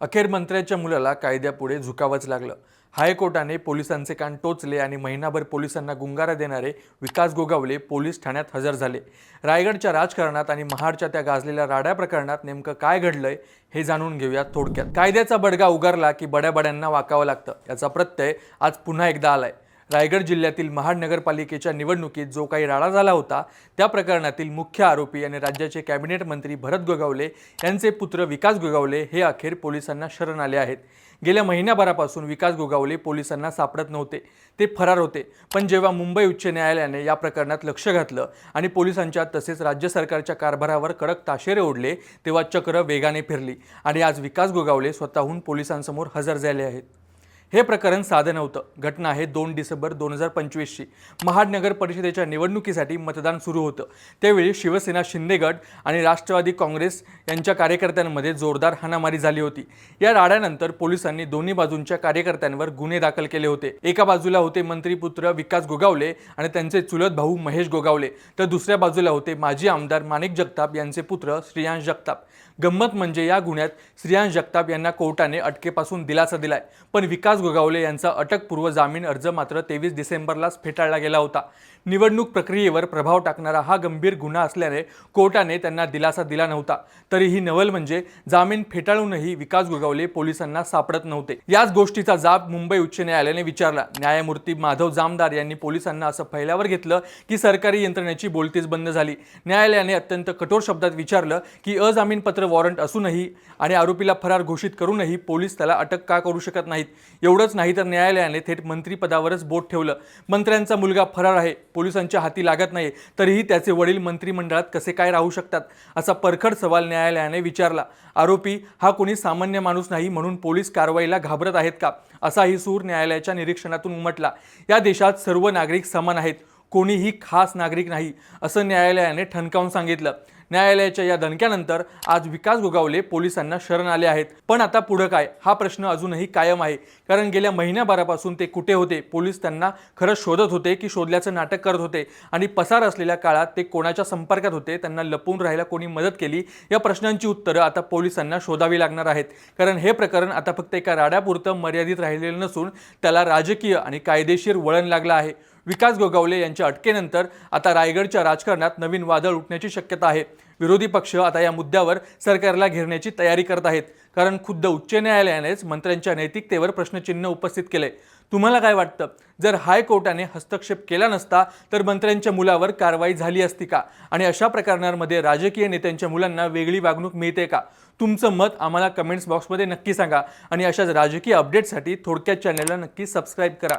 अखेर मंत्र्याच्या मुलाला कायद्यापुढे झुकावंच लागलं. हायकोर्टाने पोलिसांचे कान टोचले आणि महिनाभर पोलिसांना गुंगारा देणारे विकास गोगावले पोलीस ठाण्यात हजर झाले. रायगडच्या राजकारणात आणि महाडच्या त्या गाजलेल्या राड्या प्रकरणात नेमकं काय घडलंय हे जाणून घेऊया थोडक्यात. कायद्याचा बडगा उगारला की बड्या बड्यांना वाकावं लागतं याचा प्रत्यय आज पुन्हा एकदा आलाय. रायगड जिल्ह्यातील महाड नगरपालिकेच्या निवडणुकीत जो काही राडा झाला होता त्या प्रकरणातील मुख्य आरोपी आणि राज्याचे कॅबिनेट मंत्री भरत गोगावले यांचे पुत्र विकास गोगावले हे अखेर पोलिसांना शरण आले आहेत. गेल्या महिन्याभरापासून विकास गोगावले पोलिसांना सापडत नव्हते ते फरार होते. पण जेव्हा मुंबई उच्च न्यायालयाने या प्रकरणात लक्ष घातलं आणि पोलिसांच्या तसेच राज्य सरकारच्या कारभारावर कडक ताशेरे ओढले तेव्हा चक्र वेगाने फिरली आणि आज विकास गोगावले स्वतःहून पोलिसांसमोर हजर झाले आहेत. हे प्रकरण साधं नव्हतं. घटना आहे दोन डिसेंबर दोन हजार पंचवीसची. महाड नगर परिषदेच्या निवडणुकीसाठी मतदान सुरू होतं. त्यावेळी शिवसेना शिंदे गट आणि राष्ट्रवादी काँग्रेस यांच्या कार्यकर्त्यांमध्ये जोरदार हाणामारी झाली होती. या राड्यानंतर पोलिसांनी दोन्ही बाजूंच्या कार्यकर्त्यांवर गुन्हे दाखल केले होते. एका बाजूला होते मंत्रीपुत्र विकास गोगावले आणि त्यांचे चुलत भाऊ महेश गोगावले. तर दुसऱ्या बाजूला होते माजी आमदार माणिक जगताप यांचे पुत्र श्रेयांश जगताप. गंमत म्हणजे या गुन्ह्यात श्रेयांश जगताप यांना कोर्टाने अटकेपासून दिलासा दिलाय. पण विकास विकास गोगावले यांचा अटकपूर्व जामीन अर्ज मात्र तेवीस डिसेंबरलाच फेटाळला गेला होता. निवडणूक प्रक्रियेवर प्रभाव टाकणारा हा गंभीर गुन्हा असल्याने कोर्टाने त्यांना दिलासा दिला नव्हता. तरीही नवल म्हणजे जामीन फेटाळूनही विकास गोगावले पोलिसांना सापडत नव्हते. याच गोष्टीचा जाब मुंबई उच्च न्यायालयाने विचारला. न्यायमूर्ती माधव जामदार यांनी पोलिसांना असं फैल्यावर घेतलं की सरकारी यंत्रणेची बोलतीच बंद झाली. न्यायालयाने अत्यंत कठोर शब्दात विचारलं की अजामीनपत्र वॉरंट असूनही आणि आरोपीला फरार घोषित करूनही पोलीस त्याला अटक का करू शकत नाहीत? एवढंच नाही तर न्यायालयाने थेट मंत्रीपदावरच बोट ठेवलं. मंत्र्यांचा मुलगा फरार आहे. पोलिसांच्या हाती लागत नाही तरीही त्याचे वडील मंत्रिमंडळात कसे काय राहू शकतात? असा परखड सवाल न्यायालयाने विचारला. आरोपी हा कोणी सामान्य माणूस नाही म्हणून पोलीस कारवाईला घाबरत आहेत का? असाही सूर न्यायालयाच्या निरीक्षणातून उमटला. या देशात सर्व नागरिक समान आहेत. कोणीही खास नागरिक नाही असं न्यायालयाने ठणकावून सांगितलं. न्यायालयाच्या या दणक्यानंतर आज विकास गोगावले पोलिसांना शरण आले आहेत. पण आता पुढं काय? हा प्रश्न अजूनही कायम आहे. कारण गेल्या महिन्याभरापासून ते कुठे होते? पोलीस त्यांना खरं शोधत होते की शोधल्याचं नाटक करत होते. आणि पसार असलेल्या काळात ते कोणाच्या संपर्कात होते? त्यांना लपून राहायला कोणी मदत केली? या प्रश्नांची उत्तरं आता पोलिसांना शोधावी लागणार आहेत. कारण हे प्रकरण आता फक्त एका राड्यापुरतं मर्यादित राहिलेलं नसून त्याला राजकीय आणि कायदेशीर वळण लागलं आहे. विकास गोगावले यांच्या अटकेनंतर आता रायगडच्या राजकारणात नवीन वादळ उठण्याची शक्यता आहे. विरोधी पक्ष आता या मुद्द्यावर सरकारला घेरण्याची तयारी करत आहेत. कारण खुद्द उच्च न्यायालयानेच मंत्र्यांच्या नैतिकतेवर प्रश्नचिन्ह उपस्थित केले. तुम्हाला काय वाटतं? जर हायकोर्टाने हस्तक्षेप केला नसता तर मंत्र्यांच्या मुलावर कारवाई झाली असती का? आणि अशा प्रकरणांमध्ये राजकीय नेत्यांच्या मुलांना वेगळी वागणूक मिळते का? तुमचं मत आम्हाला कमेंट्स बॉक्समध्ये नक्की सांगा. आणि अशाच राजकीय अपडेटसाठी थोडक्यात चॅनलला नक्की सबस्क्राईब करा.